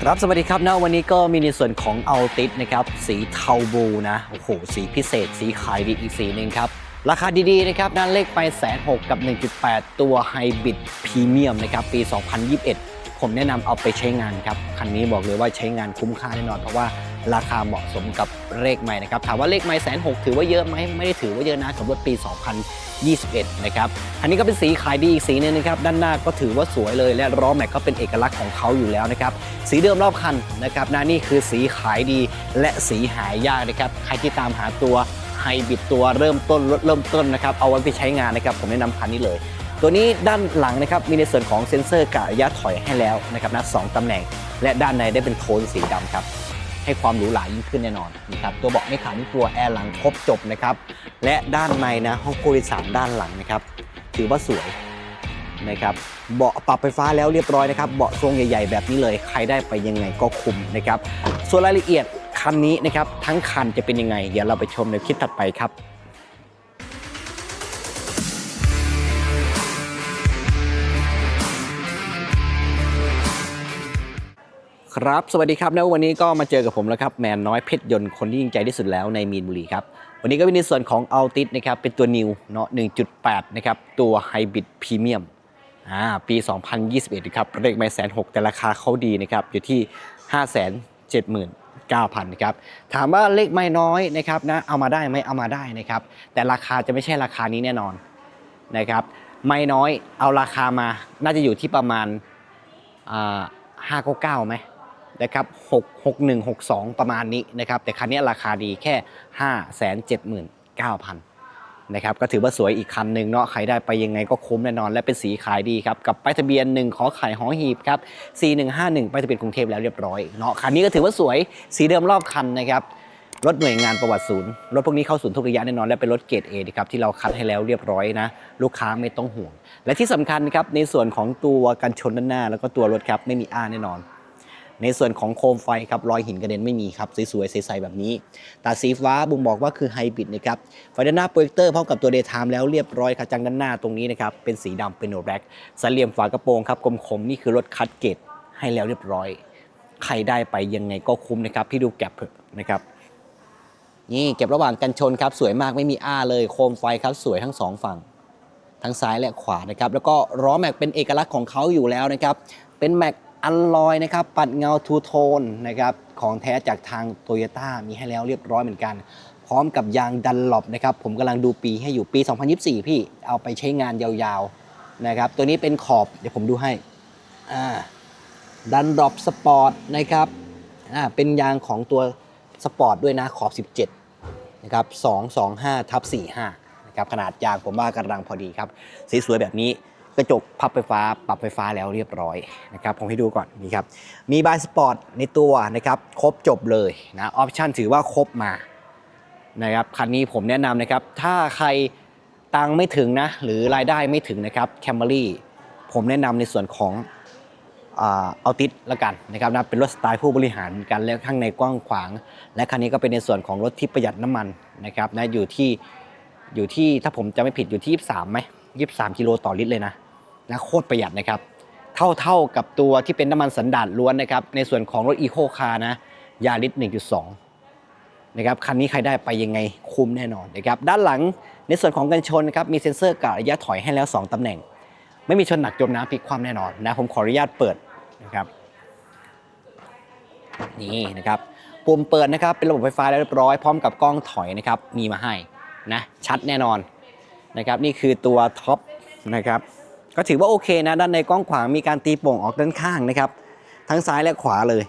ครับสวัสดีครับนะวันนี้ก็มีในส่วนของอัลติสนะครับสีเทาบูนะโอ้โหสีพิเศษ สีขายดีอีกสีหนึ่งครับ ราคาดีๆนะครับนั่นเลขไปแสนหกกับ 1.8 ตัวไฮบริดพรีเมียมนะครับปี 2021 ผมแนะนำเอาไปใช้งานครับ คันนี้บอกเลยว่าใช้งานคุ้มค่าแน่นอนเพราะว่า ราคาเหมาะสมกับเลขใหม่นะครับถามว่าเลขใหม่แสนหกถือว่าเยอะไหมไม่ได้ถือว่าเยอะนะสำหรับปี 2021 นะครับอันนี้ก็เป็นสีขายดีอีกสีนึงนะครับด้านหน้าก็ถือว่าสวยเลย และล้อแม็กก็เป็นเอกลักษณ์ของเขาอยู่แล้วนะครับสีเดิมรอบคันนะครับนะนี่คือสีขายดีและสีหายากนะครับใครที่ตามหาตัวไฮบริดตัวเริ่มต้นรถเริ่มต้นนะครับเอาไว้ไปใช้งานนะครับผมแนะนำคันนี้เลยตัวนี้ด้านหลังนะครับมีในส่วนของเซ็นเซอร์กะระยะถอยให้แล้วนะครับนะสองตำแหน่ง และด้านในได้เป็นโทนสีดำครับ ให้ความหรูหรายิ่งขึ้นแน่นอนนะครับตัวเบาะไม่ขาดนี่ตัวแอร์หลังครบจบนะครับและด้านในนะห้องผู้โดยสารด้านหลังนะครับถือว่าสวยนะครับเบาะปรับไฟฟ้าแล้วเรียบร้อยนะครับเบาะทรงใหญ่ ๆ แบบนี้เลยใครได้ไปยังไงก็คุ้มนะครับส่วนรายละเอียดคันนี้นะครับทั้งคันจะเป็นยังไงเดี๋ยวเราไปชมในคลิปถัดไปครับ ครับ สวัสดีครับแล้ววันนี้ก็มาเจอกับผมแล้วครับ แมนน้อยเพชรยนต์คนที่ยิ่งใจที่สุดแล้วในมีนบุรีครับ วันนี้ก็เป็นในส่วนของ a l t i s นะครับ เป็นตัวนิวเนาะ 1.8 นะครับ ตัวไฮบริดพรีเมียม อ่า ปี 2021นะครับเลขไม่แสนหกแต่ราคาเขาดีนะครับ อยู่ที่ 5 7 9 0 0 0นะครับถามว่าเลขไม่น้อยนะครับนะเอามาได้ไหมเอามาได้นะครับ แต่ราคาจะไม่ใช่ราคานี้แน่นอนนะครับ ไม่น้อยเอาราคามาน่าจะอยู่ที่ประมาณอ่าห้าเก้าเก้าไหม นะครับ6 6 1 6 2 ประมาณนี้นะครับ แต่คันนี้ราคาดีแค่ 5 7 9 0 0 0นะครับ ก็ถือว่าสวยอีกคันหนึ่งเนาะ ใครได้ไปยังไงก็คุ้มแน่นอน และเป็นสีขายดีครับ กับป้ายทะเบียน 1 ขอไข่หอหีบครับ 4151ป้ายทะเบียนกรุงเทพแล้วเรียบร้อยเนาะ คันนี้ก็ถือว่าสวย สีเดิมรอบคันนะครับ รถหน่วยงานประวัติศูนย์ รถพวกนี้เข้าศูนย์ทุกระยะแน่นอน และเป็นรถเกรดเอครับที่เราคัดให้แล้วเรียบร้อยนะ ลูกค้าไม่ต้องห่วง และที่สำคัญครับในส่วนของตัวกันชนด้านหน้า แล้วก็ตัวรถครับไม่มีอ้าแน่นอน ในส่วนของโคมไฟครับรอยหินกระเด็นไม่มีครับสวยๆใสๆแบบนี้ ตาสีฟ้าบุมบอกว่าคือไฮบริดนะครับไฟด้านหน้าโปรเจคเตอร์พร้อมกับตัวเดย์ไทม์แล้วเรียบร้อยครับจังด้านหน้าตรงนี้นะครับเป็นสีดำเป็นโนแบล็กสเหลี่ยมฝากระโปรงครับกลมคมนี่คือรถคัดเกตให้แล้วเรียบร้อย ใครได้ไปยังไงก็คุ้มนะครับพี่ดูแก็บนะครับนี่เก็บระหว่างกันชนครับสวยมากไม่มีอ้าเลยโคมไฟครับสวยทั้งสองฝั่ง ทั้งซ้ายและขวานะครับแล้วก็ล้อแม็กเป็นเอกลักษณ์ของเขาอยู่แล้วนะครับเป็นแม็ก อัลลอยนะครับ ปัดเงาทูโทนนะครับ ของแท้จากทางโตโยต้ามีให้แล้วเรียบร้อยเหมือนกัน พร้อมกับยางดันหลบนะครับ ผมกำลังดูปีให้อยู่ปี 2024 พี่ เอาไปใช้งานยาวๆนะครับ ตัวนี้เป็นขอบ เดี๋ยวผมดูให้ อ่า ดันดรอปสปอร์ตนะครับ อ่า เป็นยางของตัวสปอร์ตด้วยนะ ขอบ 17 นะครับ 225ทับ45นะครับ ขนาดยางผมว่ากำลังพอดีครับ สีสวยแบบนี้ กระจกพับไฟฟ้าปรับไฟฟ้าแล้วเรียบร้อยนะครับผมให้ดูก่อนนี่ครับมีบายสปอร์ตในตัวนะครับครบจบเลยนะออปชั่นถือว่าครบมานะครับคันนี้ผมแนะนำนะครับถ้าใครตังค์ไม่ถึงนะหรือรายได้ไม่ถึงนะครับแคม r รี่ผมแนะนำในส่วนของเอาติดละกันนะครับนะเป็นรถสไตล์ผู้บริหารกันแล้วข้างในกว้างขวาง และคันนี้ก็เป็นในส่วนของรถที่ประหยัดน้ำมันนะครับนะอยู่ที่อยู่ที่ถ้าผมจะไม่ผิดอยู่ที่ 23ไหม23 กิโลต่อลิตรเลยนะ นะโคตรประหยัดนะครับ เท่าเท่ากับตัวที่เป็นน้ำมันสันดาปล้วนนะครับ ในส่วนของรถอีโคคาร์นะยาริส1.2 นะครับ คันนี้ใครได้ไปยังไงคุ้มแน่นอนนะครับ ด้านหลังในส่วนของกันชนนะครับ มีเซ็นเซอร์กะระยะถอยให้แล้ว 2 ตำแหน่ง ไม่มีชนหนักจมน้ำพลิกคว่ำแน่นอนนะ ผมขออนุญาตเปิดนะครับนี่นะครับปุ่มเปิดนะครับเป็นระบบไฟฟ้าแล้วเรียบร้อยพร้อมกับกล้องถอยนะครับมีมาให้นะชัดแน่นอนนะครับนี่คือตัวท็อปนะครับ ก็ถือว่าโอเคนะด้านในกล้องขวางมีการตีโป่งออกด้านข้างนะครับ ทั้งซ้ายและขวาเลย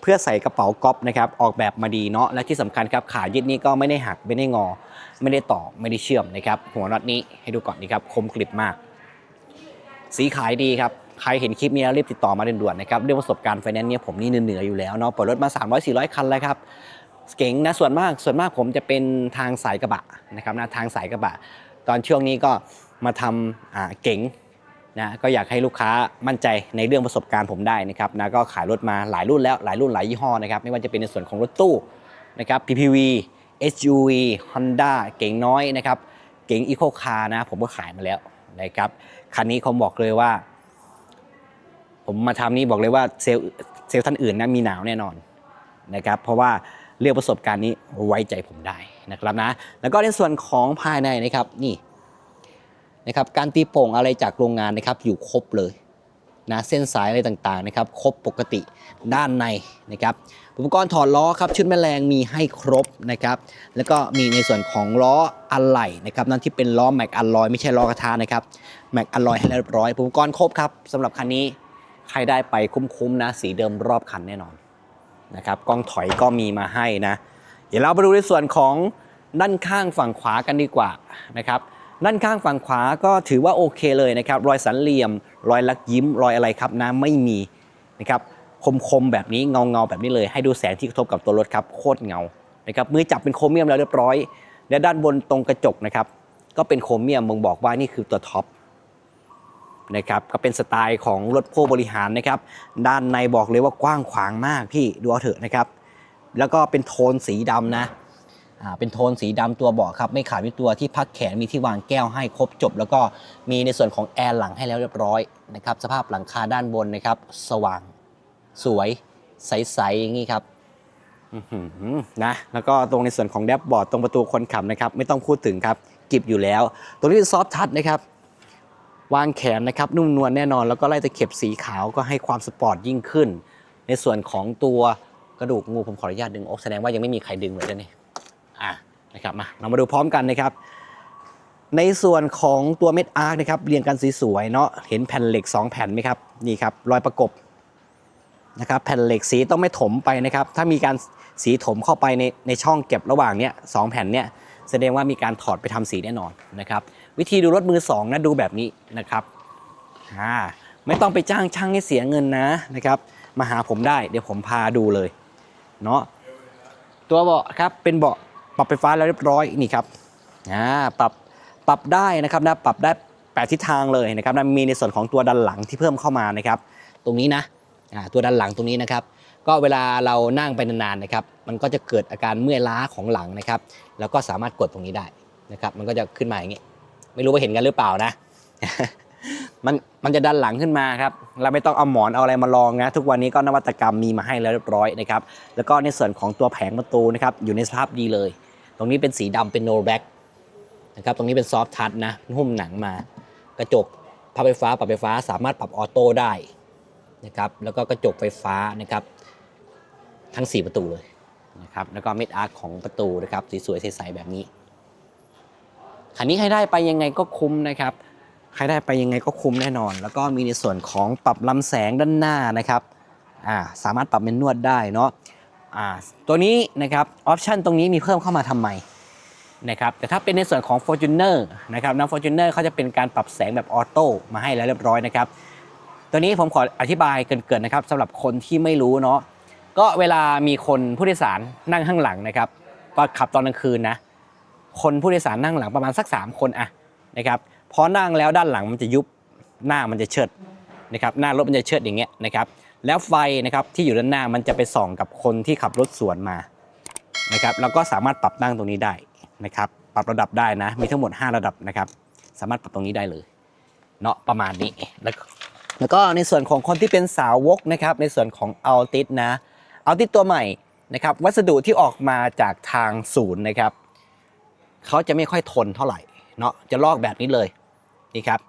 เพื่อใส่กระเป๋าก๊อปนะครับออกแบบมาดีเนาะและที่สำคัญครับขายึดนี้ก็ไม่ได้หักไม่ได้งอ ไม่ได้ต่อไม่ได้เชื่อมนะครับ หัวน็อตนี้ให้ดูก่อนนี่ครับคมกริบมาก สีขายดีครับใครเห็นคลิปนี้แล้วรีบติดต่อมาด่วนๆนะครับเรื่องประสบการณ์ไฟแนนซ์เนี่ยผมนี่เหนือๆอยู่แล้วเนาะเปิดรถมา 300 400 คันแล้วครับเก๋งนะส่วนมากส่วนมากผมจะเป็นทางสายกระบะนะครับนะทางสายกระบะ ตอนช่วงนี้ก็มาทำเก๋ง นะก็อยากให้ลูกค้ามั่นใจในเรื่องประสบการณ์ผมได้นะครับนะก็ขายรถมาหลายรุ่นแล้วหลายรุ่นหลายยี่ห้อนะครับไม่ว่าจะเป็นในส่วนของรถตู้นะครับ PPV SUV Honda เก๋งน้อยนะครับเก๋ง Eco Car นะผมก็ขายมาแล้วนะครับคันนี้ผมบอกเลยว่า ผมมาทำนี่บอกเลยว่าเซลเซลท่านอื่นนะมีหนาวแน่นอนนะครับเพราะว่าเรื่องประสบการณ์นี้ไว้ใจผมได้นะครับนะแล้วก็ในส่วนของภายในนะครับนี่ นะครับการตีโป่งอะไรจากโรงงานนะครับอยู่ครบเลยนะเส้นสายอะไรต่างๆนะครับครบปกติด้านในนะครับอุปกรณ์ถอดล้อครับชุดแมลงมีให้ครบนะครับแล้วก็มีในส่วนของล้ออะไหล่นะครับนั่นที่เป็นล้อแม็กอะลอยไม่ใช่ล้อกระทะนะครับแม็กอะลอยให้เรียบร้อยอุปกรณ์ครบครับสำหรับคันนี้ใครได้ไปคุ้มๆนะสีเดิมรอบคันแน่นอนนะครับกล้องถอยก็มีมาให้นะ เดี๋ยวเราไปดูในส่วนของด้านข้างฝั่งขวากันดีกว่านะครับ ด้านข้างฝั่งขวาก็ถือว่าโอเคเลยนะครับ รอยสันเหลี่ยม รอยลักยิ้ม รอยอะไรครับนะไม่มีนะครับคมๆแบบนี้เงาเงาๆแบบนี้เลย ให้ดูแสงที่กระทบกับตัวรถครับโคตรเงานะครับมือจับเป็นโครเมียมแล้วเรียบร้อย และด้านบนตรงกระจกนะครับก็เป็นโครเมียมบ่งบอกว่านี่คือตัวท็อปนะครับก็เป็นสไตล์ของรถผู้บริหารนะครับ ด้านในบอกเลยว่ากว้างขวางมากพี่ดูเอาเถอะนะครับ แล้วก็เป็นโทนสีดำนะ เป็นโทนสีดำตัวเบาะครับ ไม่ขาดมีตัวที่พักแขนมีที่วางแก้วให้ครบจบ แล้วก็มีในส่วนของแอร์หลังให้แล้วเรียบร้อยนะครับสภาพหลังคาด้านบนนะครับ สว่างสวยใสๆอย่างนี้ครับนะแล้วก็ตรงในส่วนของแดชบอร์ดตรงประตูคนขับนะครับ ไม่ต้องพูดถึงครับกิบอยู่แล้ว ตรงนี้เป็นซอฟทัชนะครับ วางแขนนะครับ นุ่มนวลแน่นอนแล้วก็ไล่ตะเข็บสีขาวก็ให้ความสปอร์ตยิ่งขึ้น ในส่วนของตัวกระดูกงูผมขออนุญาตดึงออกแสดงว่ายังไม่มีใครดึงเลยนะนี่ อะนะครับมาเรามาดูพร้อมกันนะครับ ในส่วนของตัวเม็ดอาร์คนะครับเรียงกันสวยๆเนาะเห็นแผ่นเหล็ก 2 แผ่นไหมครับนี่ครับรอยประกบนะครับแผ่นเหล็กสีต้องไม่ถมไปนะครับ ถ้ามีการสีถมเข้าไปในในช่องเก็บระหว่างเนี้ยสองแผ่นเนี้ยแสดงว่ามีการถอดไปทำสีแน่นอนนะครับ วิธีดูรถมือสองนะดูแบบนี้นะครับอ่าไม่ต้องไปจ้างช่างให้เสียเงินนะนะครับ มาหาผมได้เดี๋ยวผมพาดูเลยเนาะตัวเบาะครับเป็นเบาะ ปรับไฟฟ้าแล้วเรียบร้อยนี่ครับอ่าปรับปรับได้นะครับนะปรับได้แปดทิศทางเลยนะครับนะมีในส่วนของตัวดันหลังที่เพิ่มเข้ามานะครับ ตรงนี้นะอ่าตัวดันหลังตรงนี้นะครับ ก็เวลาเรานั่งไปนานๆนะครับ มันก็จะเกิดอาการเมื่อยล้าของหลังนะครับ แล้วก็สามารถกดตรงนี้ได้นะครับ มันก็จะขึ้นมาอย่างนี้ ไม่รู้ว่าเห็นกันหรือเปล่านะ มันมันจะดันหลังขึ้นมาครับ เราไม่ต้องเอาหมอนเอาอะไรมาลองนะ ทุกวันนี้ก็นวัตกรรมมีมาให้แล้วเรียบร้อยนะครับ แล้วก็ในส่วนของตัวแผงประตูนะครับ อยู่ในสภาพดีเลย ตรงนี้เป็นสีดำเป็นโนแบ็กนะครับตรงนี้เป็นซอฟทัชนะหุ้มหนังมา กระจกพับไฟฟ้าปรับไฟฟ้าสามารถปรับออโต้ได้นะครับแล้วก็กระจกไฟฟ้านะครับทั้ง 4 ประตูเลยนะครับแล้วก็เม็ดอาร์คของประตูนะครับสีสวยใสๆแบบนี้คันนี้ใครได้ไปยังไงก็คุ้มนะครับใครได้ไปยังไงก็คุ้มแน่นอน แล้วก็มีในส่วนของปรับลำแสงด้านหน้านะครับอ่าสามารถปรับเป็นนวดได้เนาะ อ่าตัวนี้นะครับออปชันตรงนี้มีเพิ่มเข้ามาทำไมนะครับแต่ถ้าเป็นในส่วนของ Fortuner นะครับนะ Fortuner เขาจะเป็นการปรับแสงแบบออโต้มาให้แล้วเรียบร้อยนะครับตัวนี้ผมขออธิบายเกินๆนะครับสำหรับคนที่ไม่รู้เนาะก็เวลามีคนผู้โดยสารนั่งข้างหลังนะครับ ก็ขับตอนกลางคืนนะคนผู้โดยสารนั่งหลังประมาณสัก 3 คนอะนะครับพอนั่งแล้วด้านหลังมันจะยุบหน้ามันจะเชิดนะครับหน้ารถมันจะเชิดอย่างเงี้ยนะครับ แล้วไฟนะครับที่อยู่ด้านหน้ามันจะไปส่องกับคนที่ขับรถสวนมานะครับเราก็สามารถปรับตั้งตรงนี้ได้นะครับ ปรับระดับได้นะ มีทั้งหมด 5 ระดับนะครับ สามารถปรับตรงนี้ได้เลยเนาะประมาณนี้แล้วแล้วก็ในส่วนของคนที่เป็นสาวกนะครับ ในส่วนของอัลติสนะอัลติสตัวใหม่นะครับ วัสดุที่ออกมาจากทางศูนย์นะครับเขาจะไม่ค่อยทนเท่าไหร่เนาะจะลอกแบบนี้เลยนี่ครับ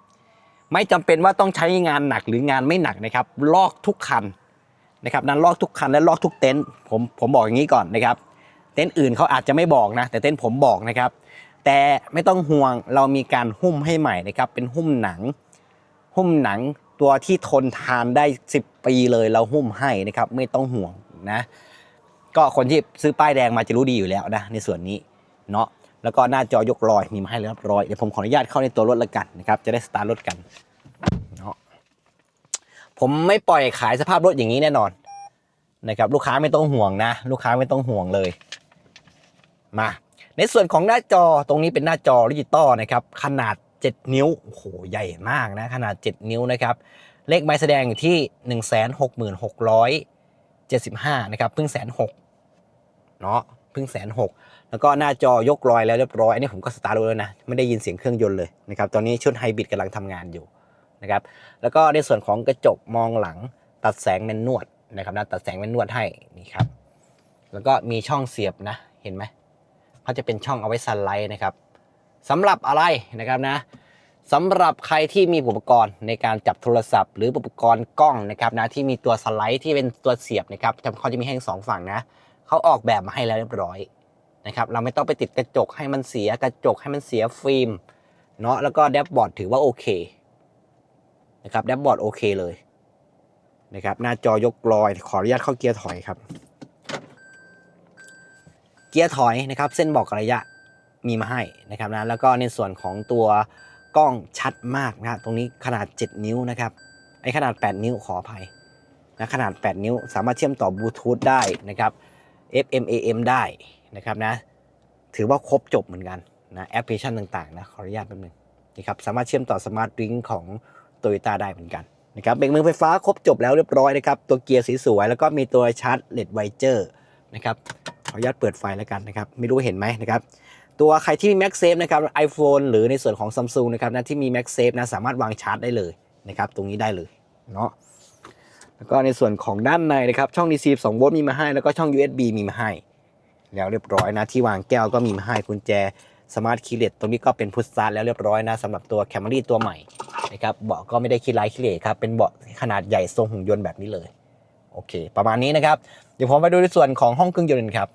ไม่จำเป็นว่าต้องใช้งานหนักหรืองานไม่หนักนะครับ ลอกทุกคันนะครับนั้นลอกทุกคันและลอกทุกเต็นท์ผมผมบอกอย่างนี้ก่อนนะครับ เต็นท์อื่นเขาอาจจะไม่บอกนะ แต่เต็นท์ผมบอกนะครับ แต่ไม่ต้องห่วงเรามีการหุ้มให้ใหม่นะครับ เป็นหุ้มหนัง หุ้มหนังตัวที่ทนทานได้ 10 ปีเลยเราหุ้มให้นะครับ ไม่ต้องห่วงนะ ก็คนที่ซื้อป้ายแดงมาจะรู้ดีอยู่แล้วนะในส่วนนี้เนาะ แล้วก็หน้าจอยกลอยมีมาให้เรียบร้อยเดี๋ยวผมขออนุญาตเข้าในตัวรถละกันนะครับจะได้สตาร์ทรถกันเนาะผมไม่ปล่อยขายสภาพรถอย่างนี้แน่นอนนะครับลูกค้าไม่ต้องห่วงนะ ลูกค้าไม่ต้องห่วงเลยมาในส่วนของหน้าจอตรงนี้เป็นหน้าจอดิจิตอลนะครับขนาด 7 นิ้วโอ้โหใหญ่มากนะขนาด 7 นิ้วนะครับเลขไม้แสดงอยู่ที่ 1 6 6 7 5นะครับเพิ่งแสนหกเนาะ พิ่งแสนหกแล้วก็หน้าจอยกลอยแล้วเรียบร้อย อันนี้ผมก็สตาร์ทแล้วนะ ไม่ได้ยินเสียงเครื่องยนต์เลยนะครับตอนนี้ชุดไฮบริดกำลังทำงานอยู่นะครับแล้วก็ในส่วนของกระจกมองหลังตัดแสงแมนนวดนะครับนะตัดแสงเป็นนวดให้นี่ครับแล้วก็มีช่องเสียบนะเห็นไหมเขาจะเป็นช่องเอาไว้สไลด์นะครับสำหรับอะไรนะครับนะสำหรับใครที่มีอุปกรณ์ในการจับโทรศัพท์ หรืออุปกรณ์กล้องนะครับนะที่มีตัวสไลด์ที่เป็นตัวเสียบนะครับจะเขาจะมีให้ทั้งสองฝั่งนะ เขาออกแบบมาให้แล้วเรียบร้อยนะครับเราไม่ต้องไปติดกระจกให้มันเสียกระจกให้มันเสียฟิล์มเนาะแล้วก็แดชบอร์ดถือว่าโอเคนะครับแดชบอร์ดโอเคเลยนะครับหน้าจอยกลอยขออนุญาตเข้าเกียร์ถอยครับ เกียร์ถอยนะครับ เส้นบอกระยะมีมาให้นะครับนะแล้วก็ในส่วนของตัวกล้องชัดมากนะตรงนี้ขนาด 7 นิ้วนะครับไอขนาด 8 นิ้วขออภัยนะขนาด 8 นิ้วสามารถเชื่อมต่อบลูทูธได้นะครับ FM AM ได้นะครับนะ ถือว่าครบจบเหมือนกันนะแอปพลิเคชันต่างๆนะขออนุญาตแป๊บนึงนะครับสามารถเชื่อมต่อสมาร์ทริงของโตโยต้าได้เหมือนกันนะครับเบรกมือไฟฟ้าครบจบแล้วเรียบร้อยนะครับตัวเกียร์สีสวยแล้วก็มีตัวชาร์จเลดไวเจอร์นะครับขออนุญาตเปิดไฟแล้วกันนะครับไม่รู้เห็นไหมนะครับตัวใครที่มี MagSafe นะครับ iPhone หรือในส่วนของ Samsung นะครับนะที่มี MagSafe นะสามารถวางชาร์จได้เลยนะครับตรงนี้ได้เลยเนาะ แล้วก็ในส่วนของด้านในนะครับ ช่อง DC 2โวลต์มีมาให้ แล้วก็ช่อง USB มีมาให้ แล้วเรียบร้อยนะ ที่วางแก้วก็มีมาให้กุญแจสมาร์ทคีย์เลตตรงนี้ก็เป็นพุทสาร์แล้วเรียบร้อยนะสำหรับตัว Camry ตัวใหม่นะครับเบาะก็ไม่ได้คิดไร้คิดเหร่ครับเป็นเบาะขนาดใหญ่ทรงหุ่นยนต์แบบนี้เลยโอเค ประมาณนี้นะครับ เดี๋ยวผมไปดูในส่วนของห้องเครื่องยนต์ครับ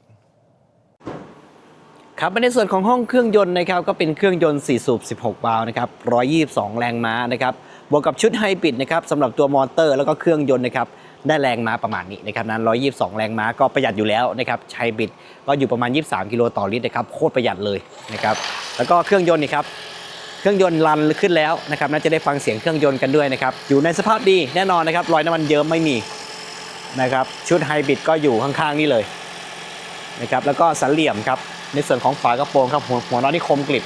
ครับในส่วนของห้องเครื่องยนต์นะครับก็เป็นเครื่องยนต์4สูบ16 วาล์วนะครับ122 แรงม้านะครับ บวกกับชุดไฮบริดนะครับสำหรับตัวมอเตอร์แล้วก็เครื่องยนต์นะครับได้แรงม้าประมาณนี้นะครับนั้น 122 แรงม้าก็ประหยัดอยู่แล้วนะครับไฮบริดก็อยู่ประมาณ 23 กิโลต่อลิตรนะครับโคตรประหยัดเลยนะครับแล้วก็เครื่องยนต์นี่ครับเครื่องยนต์รันขึ้นแล้วนะครับน่าจะได้ฟังเสียงเครื่องยนต์กันด้วยนะครับอยู่ในสภาพดีแน่นอนนะครับรอยน้ำมันเยิ้มไม่มีนะครับชุดไฮบริดก็อยู่ข้างๆนี่เลยนะครับแล้วก็สันเหลี่ยมครับในส่วนของฝากระโปรงครับหัวหัวน็อตนี่คมกริบ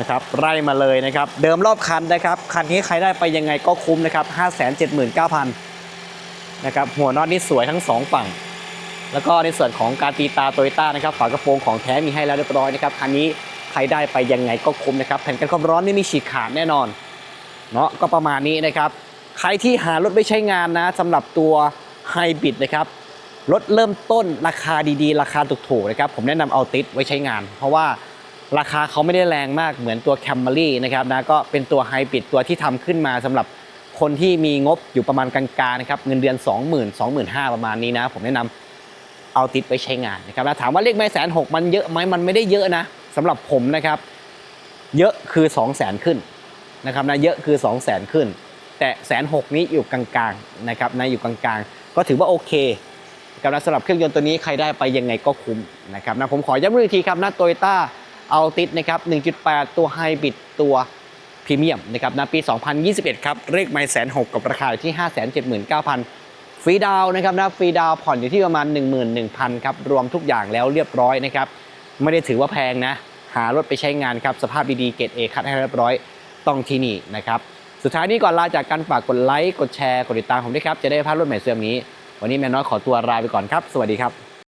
นะครับไล่มาเลยนะครับ เดิมรอบคันนะครับ คันนี้ใครได้ไปยังไงก็คุ้มนะครับ 579,000นะครับหัวน็อตนี่สวยทั้งสองฝั่ง แล้วก็ในส่วนของการตีตาโตโยต้านะครับฝากระโปรงของแท้มีให้แล้วเรียบร้อยนะครับคันนี้ใครได้ไปยังไงก็คุ้มนะครับแผ่นกันความร้อนไม่มีฉีกขาดแน่นอนเนาะก็ประมาณนี้นะครับ ใครที่หารถไม่ใช้งานนะสำหรับตัวไฮบริดนะครับรถเริ่มต้นราคาดีๆ ราคาถูกๆนะครับผมแนะนำเอาติดไว้ใช้งาน เพราะว่า ราคาเขาไม่ได้แรงมากเหมือนตัวแคม r y นะครับนะก็เป็นตัวไฮบริดตัวที่ทำขึ้นมาสำหรับคนที่มีงบอยู่ประมาณกลางๆนะครับเงินเดือน 20,000 25,000ประมาณนี้นะผมแนะนำเอาติดไปใช้งานนะครับแล้วถามว่าเลขไม่แสนหกมันเยอะไหมมันไม่ได้เยอะนะสำหรับผมนะครับ เยอะคือ 2 0 0แสนขึ้นนะครับนะเยอะคือ 2 0 0แสนขึ้น แต่แสนหกนี้อยู่กลางๆนะครับนะอยู่กลางๆ ก็ถือว่าโอเคนะครับนะสำหรับเครื่องยนต์ตัวนี้ใครได้ไปยังไงก็คุ้มนะครับนะผมขอย้ำอีกทีครับนะโตโยต้า เอาติดนะครับ 1.8 ตัวไฮบริดตัวพรีเมียมนะครับนะปี 2021 ครับ เลขไม่แสนหกกับราคาอยู่ที่ 579,000 ฟรีดาวนะครับนะฟรีดาวผ่อนอยู่ที่ประมาณ 11,000 ครับ รวมทุกอย่างแล้วเรียบร้อยนะครับ ไม่ได้ถือว่าแพงนะ หารถไปใช้งานครับ สภาพดีๆ เกรดเอคัดให้เรียบร้อยต้องที่นี่นะครับ สุดท้ายนี้ก่อนลาจากกันฝากกดไลค์ กดแชร์ กดติดตามผมด้วยครับ จะได้พลาดรถใหม่เสื่อมนี้ วันนี้แม่น้อยขอตัวลาไปก่อนครับ สวัสดีครับ